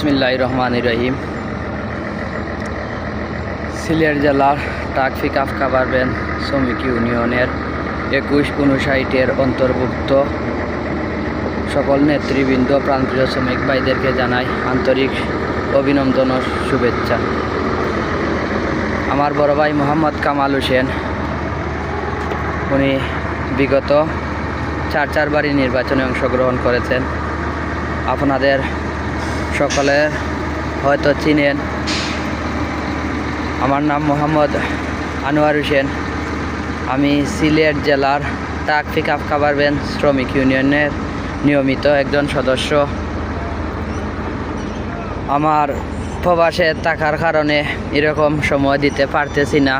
বিসমিল্লাহ রহমান রহিম। সিলেট জেলার টাকফিক আফকাবার ব্যান শ্রমিক ইউনিয়নের একুশ উনষাটের অন্তর্ভুক্ত সকল নেতৃবৃন্দ প্রান্তীয় শ্রমিক ভাইদেরকে জানাই আন্তরিক অভিনন্দন ও শুভেচ্ছা। আমার বড় ভাই মোহাম্মদ কামাল হোসেন, উনি বিগত চার চারবারই নির্বাচনে অংশগ্রহণ করেছেন। আপনাদের সকলে হয়তো চিনেন। আমার নাম মোহাম্মদ আনোয়ার হোসেন। আমি সিলেট জেলার টাকফিক আফকাবার বেন শ্রমিক ইউনিয়নের নিয়মিত একজন সদস্য। আমার প্রবাসে থাকার কারণে এরকম সময় দিতে পারতেছি না।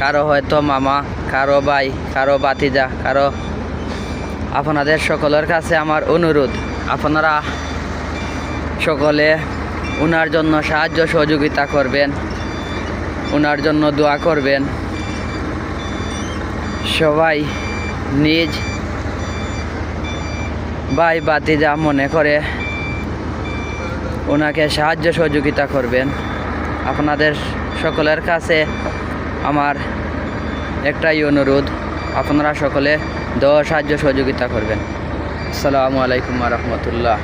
কারও হয়তো মামা, কারও ভাই, কারও বাতিজা কারও আপনাদের সকলের কাছে আমার অনুরোধ। আপনারা সকলে ওনার জন্য সাহায্য সহযোগিতা করবেন ওনার জন্য দোয়া করবেন। সবাই নিজ ভাই বাতি যা মনে করে ওনাকে সাহায্য সহযোগিতা করবেন। আপনাদের সকলের কাছে আমার একটাই অনুরোধ, আপনারা সকলে দোয়া সাহায্য সহযোগিতা করবেন। আসসালামু আলাইকুম রহমতুল্লাহ।